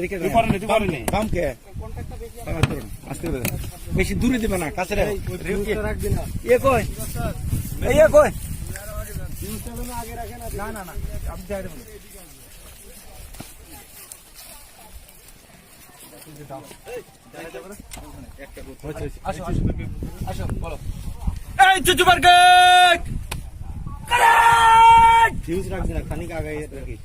এদিকে। বাম কে আস্তে বেশি দূরে দিবে না কাছে এ কই? এই কই? না না না আপনি ফিউজ রাখবি না খানিক আগে রাখি।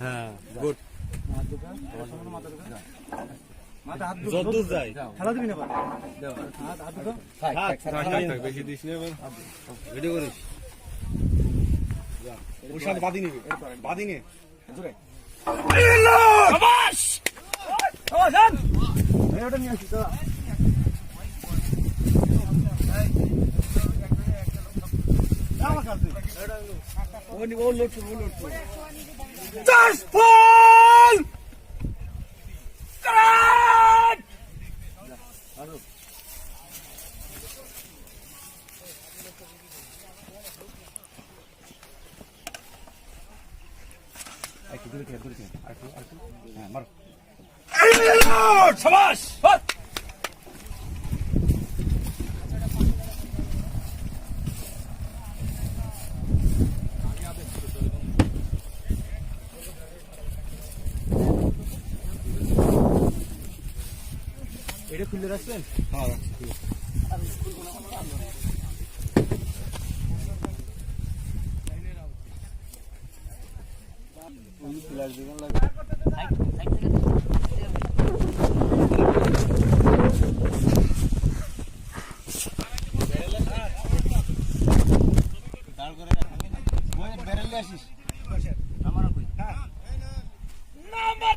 হ্যাঁ গুড। যত যাই। খেলা দিবি না থাক থাক থাক বেশি দিস না ভিডিও করিস? ওর সাথে বাদি নিবি। বাদি নে। শাবাশ শাবাশ আন এই ওটা নিয়ে আসি তো ও নি ও লোট ও লোট চার্জ ফল কারেক্ট একটু দূরে থেকে দূরে থেকে আরেকটু আরেকটু হ্যাঁ মারো এটা খুলে রাখছেন হ্যাঁ রাখছি। বেরেলে আসিস আমার কই নাম্বার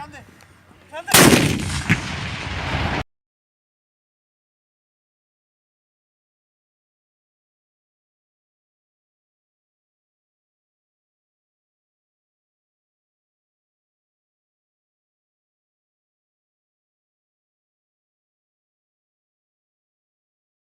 Kendi. Kendi.